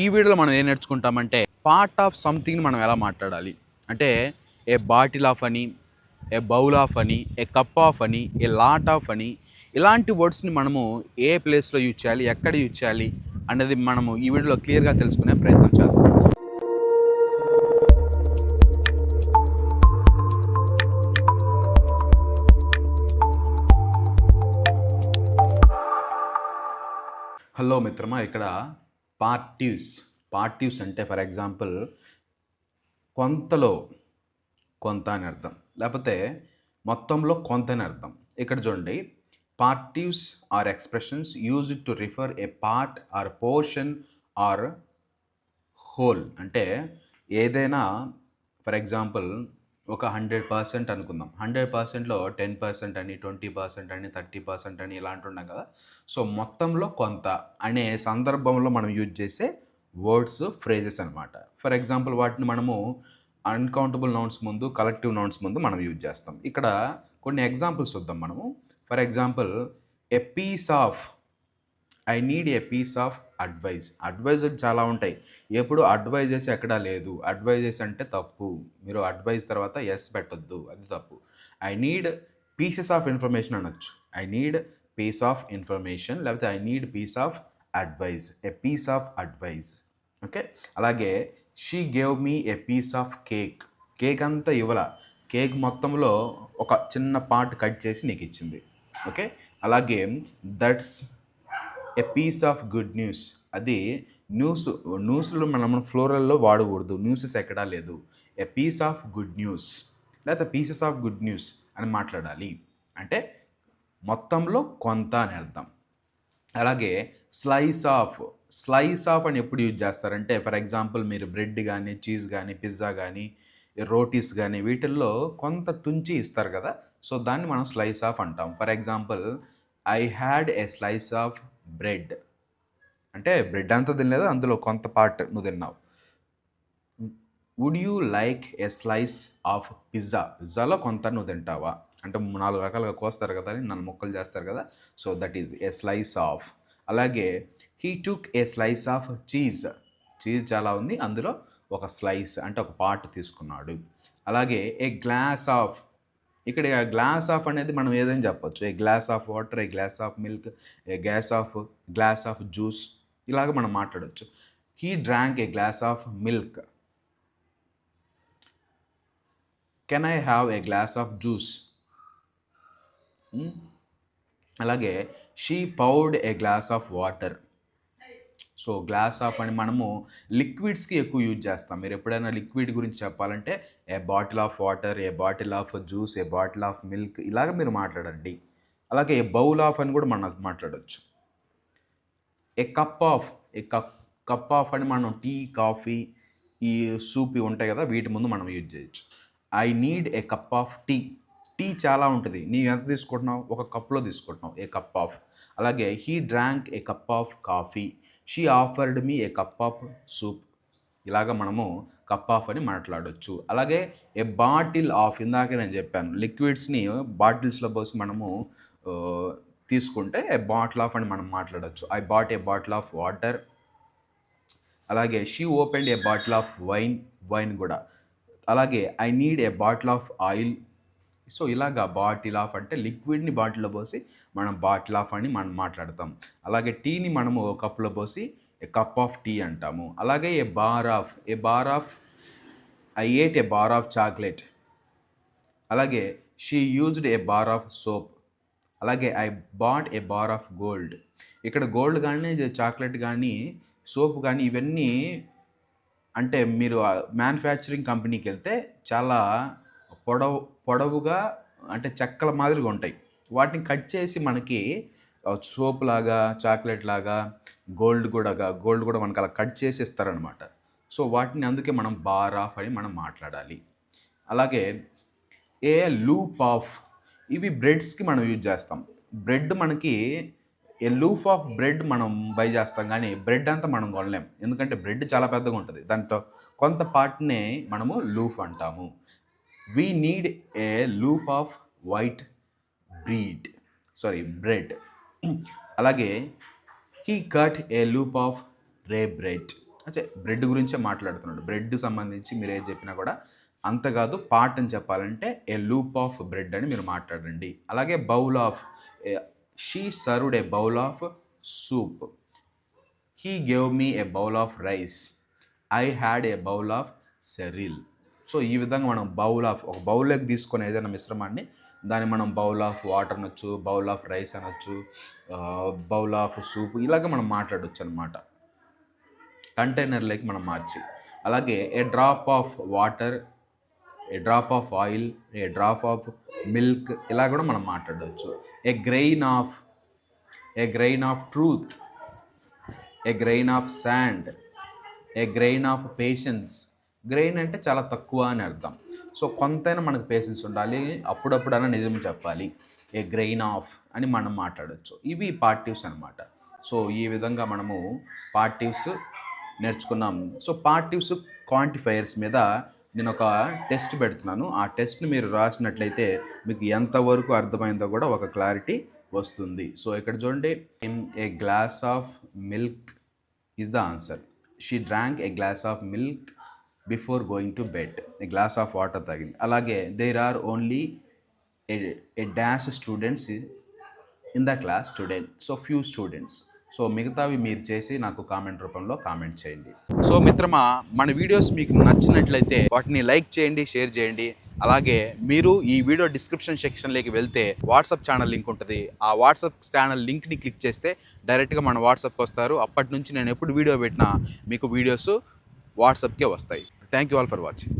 ఈ వీడియోలో మనం ఏం నేర్చుకుంటామంటే పార్ట్ ఆఫ్ సంథింగ్ మనం ఎలా మాట్లాడాలి? అంటే ఏ బాటిల్ ఆఫ్ అని ఏ బౌల్ ఆఫ్ అని ఏ కప్ ఆఫ్ అని ఏ లాట్ ఆఫ్ అని ఇలాంటి వర్డ్స్ని మనము ఏ ప్లేస్లో యూజ్ చేయాలి ఎక్కడ యూజ్ చేయాలి అనేది మనము ఈ వీడియోలో క్లియర్గా తెలుసుకునే ప్రయత్నం చేద్దాం. హలో మిత్రమా ఇక్కడ పార్టీవ్స్ పార్టీవ్స్ అంటే ఫర్ ఎగ్జాంపుల్ కొంతలో కొంత అని అర్థం. లేకపోతే మొత్తంలో కొంత అని అర్థం. ఇక్కడ చూడండి partitives are expressions used to refer a part or portion or whole. అంటే ఏదైనా ఫర్ ఎగ్జాంపుల్ ఒక హండ్రెడ్ పర్సెంట్ అనుకుందాం. హండ్రెడ్ పర్సెంట్లో టెన్ పర్సెంట్ అని ట్వంటీ పర్సెంట్ అని థర్టీ పర్సెంట్ అని ఇలాంటి ఉన్నాం కదా. సో మొత్తంలో కొంత అనే సందర్భంలో మనం యూజ్ చేసే వర్డ్స్ ఫ్రేజెస్ అనమాట ఫర్ ఎగ్జాంపుల్ వాటిని మనము అన్కౌంటబుల్ నౌన్స్ ముందు కలెక్టివ్ నౌన్స్ ముందు మనం యూజ్ చేస్తాం. ఇక్కడ కొన్ని ఎగ్జాంపుల్స్ చూద్దాం మనము. For example a piece of I need a piece of advice. అడ్వైజులు చాలా ఉంటాయి. ఎప్పుడు అడ్వైజెస్ ఎక్కడా లేదు. అడ్వైజెస్ అంటే తప్పు. మీరు అడ్వైజ్ తర్వాత ఎస్ పెట్టొద్దు. అది తప్పు. I need pieces of information అనొచ్చు. I need piece of information లేకపోతే I need piece of advice. A piece of advice. Okay? అలాగే she gave me a piece of cake. Cake అంతా ఇవ్వాల. కేక్ మొత్తంలో ఒక చిన్న పార్ట్ కట్ చేసి నీకు ఇచ్చింది. ఓకే? అలాగే that's a piece of good news అది న్యూస్ న్యూస్లో మనం ఫ్లోరల్లో వాడకూడదు. న్యూసెస్ ఎక్కడా లేదు. A piece of good news లేకపోతే పీసెస్ ఆఫ్ గుడ్ న్యూస్ అని మాట్లాడాలి. అంటే మొత్తంలో కొంత అని అర్థం. అలాగే స్లైస్ ఆఫ్ స్లైస్ ఆఫ్ అని ఎప్పుడు యూజ్ చేస్తారంటే ఫర్ ఎగ్జాంపుల్ మీరు బ్రెడ్ కానీ చీజ్ కానీ పిజ్జా కానీ రోటీస్ కానీ వీటిల్లో కొంత తుంచి ఇస్తారు కదా. సో దాన్ని మనం స్లైస్ ఆఫ్ అంటాం. For example I had a slice of bread. అంటే బ్రెడ్ అంతా తినలేదు అందులో కొంత పార్ట్ నువ్వు తిన్నావు. Would you like a slice of pizza? పిజ్జాలో కొంత నువ్వు తింటావా? అంటే నాలుగు రకాలుగా కోస్తారు కదా అని నన్ను ముక్కలు చేస్తారు కదా. So that is a slice of. అలాగే he took a slice of cheese. Cheese చాలా ఉంది అందులో ఒక స్లైస్ అంటే ఒక పార్ట్ తీసుకున్నాడు. అలాగే ఏ గ్లాస్ ఆఫ్ ఇక్కడ గ్లాస్ ఆఫ్ అనేది మనం ఏదైనా చెప్పొచ్చు? A glass of water a glass of milk a glass of glass of juice ఇలాగ మనం మాట్లాడవచ్చు he drank a glass of milk. Can I have a glass of juice? అలాగే she poured a glass of water. So glass of అని మనము లిక్విడ్స్కి ఎక్కువ use చేస్తాం. మీరు ఎప్పుడైనా లిక్విడ్ గురించి చెప్పాలంటే a bottle of water a bottle of juice a bottle of milk ఇలాగ మీరు మాట్లాడండి. అలాగే ఏ బౌల్ ఆఫ్ అని కూడా మనం మాట్లాడవచ్చు a cup of a cup cup of అని మనం టీ కాఫీ ఈ సూప్ ఉంటాయి కదా వీటి ముందు మనం యూజ్ చేయొచ్చు. I need a cup of tea. Tea చాలా ఉంటుంది. నీవు ఎంత తీసుకుంటున్నావు? ఒక కప్లో తీసుకుంటున్నావు ఏ కప్ ఆఫ్. అలాగే he drank a cup of coffee. She offered me a cup of soup ఇలాగ మనము కప్ ఆఫ్ అని మాట్లాడవచ్చు అలాగే ఏ బాటిల్ ఆఫ్ ఇందాక నేను చెప్పాను. లిక్విడ్స్ని బాటిల్స్లో పోసి మనము తీసుకుంటే ఏ బాటిల్ ఆఫ్ అని మనం మాట్లాడవచ్చు I bought a bottle of water అలాగే she open a bottle of wine wine కూడా. అలాగే I need a bottle of oil so ఇలాగా బాటిల్ ఆఫ్ అంటే లిక్విడ్ని బాటిల్లో పోసి మనం బాటిల్ ఆఫ్ అని మనం మాట్లాడతాం. అలాగే టీని మనము కప్లో పోసి ఏ కప్ ఆఫ్ టీ అంటాము. అలాగే a bar of a bar of I ate a bar of chocolate. అలాగే she used a bar of soap. అలాగే I bought a bar of gold. ఇక్కడ గోల్డ్ కానీ చాక్లెట్ కానీ సోప్ కానీ ఇవన్నీ అంటే మీరు మ్యానుఫ్యాక్చరింగ్ కంపెనీకి వెళ్తే చాలా పొడవు పొడవుగా అంటే చెక్కల మాదిరిగా ఉంటాయి. వాటిని కట్ చేసి మనకి సోప్ లాగా చాక్లెట్ లాగా గోల్డ్ కూడా గోల్డ్ కూడా మనకి అలా కట్ చేసి ఇస్తారనమాట సో వాటిని అందుకే మనం బార్ ఆఫ్ అని మనం మాట్లాడాలి. అలాగే ఏ లూప్ ఆఫ్ ఇవి బ్రెడ్స్కి మనం యూజ్ చేస్తాం. బ్రెడ్ మనకి ఏ లూఫ్ ఆఫ్ బ్రెడ్ మనం బై చేస్తాం కానీ బ్రెడ్ అంతా మనం కొనలేం. ఎందుకంటే బ్రెడ్ చాలా పెద్దగా ఉంటుంది. దాంతో కొంత పార్ట్నే మనము లూఫ్ అంటాము. We need a loaf of white bread sorry bread అలాగే he cut a loaf of rye bread అంటే బ్రెడ్ గురించే మాట్లాడుతున్నాడు. బ్రెడ్ సంబంధించి మీరు ఏది చెప్పినా కూడా అంత కాదు పార్ట్ అని చెప్పాలంటే ఏ లూప్ ఆఫ్ బ్రెడ్ అని మీరు మాట్లాడండి. అలాగే bowl of she served a bowl of soup he gave me a bowl of rice I had a bowl of cereal so ఈ విధంగా మనం బౌల్ ఆఫ్ ఒక బౌల్లోకి తీసుకొని ఏదైనా మిశ్రమాన్ని దాన్ని మనం బౌల్ ఆఫ్ వాటర్ అనొచ్చు బౌల్ ఆఫ్ రైస్ అనొచ్చు బౌల్ ఆఫ్ సూప్ ఇలాగ మనం మాట్లాడవచ్చు అనమాట కంటైనర్లోకి మనం మార్చి అలాగే a drop of water a drop of oil a drop of milk ఇలా కూడా మనం మాట్లాడవచ్చు a grain of a grain of truth a grain of sand a grain of patience grain అంటే చాలా తక్కువ అని అర్థం. సో కొంతైనా మనకు పేషెన్స్ ఉండాలి. అప్పుడప్పుడైనా నిజం చెప్పాలి. ఏ గ్రెయిన్ ఆఫ్ అని మనం మాట్లాడచ్చు. ఇవి పార్టివ్స్ అనమాట సో ఈ విధంగా మనము పార్టివ్స్ నేర్చుకున్నాం సో పార్టివ్స్ క్వాంటిఫైయర్స్ మీద నేను ఒక టెస్ట్ పెడుతున్నాను. ఆ టెస్ట్ని మీరు రాసినట్లయితే మీకు ఎంతవరకు అర్థమైందో కూడా ఒక క్లారిటీ వస్తుంది. సో ఇక్కడ చూడండి. In a glass of milk is the answer she drank a glass of milk before going to bed a glass of water తాగింది. అలాగే there are only a dash students in the class student so few students so మిగతావి మీరు చేసి నాకు comment రూపంలో comment చేయండి. So మిత్రమా మన వీడియోస్ మీకు నచ్చినట్లయితే వాటిని లైక్ చేయండి షేర్ చేయండి. అలాగే మీరు ఈ వీడియో డిస్క్రిప్షన్ సెక్షన్లోకి వెళ్తే వాట్సాప్ ఛానల్ లింక్ ఉంటుంది. ఆ వాట్సాప్ ఛానల్ లింక్ని క్లిక్ చేస్తే డైరెక్ట్గా మన వాట్సాప్కి వస్తారు. అప్పటి నుంచి నేను ఎప్పుడు వీడియో పెట్టినా మీకు వీడియోస్ వాట్సాప్కే వస్తాయి. Thank you all for watching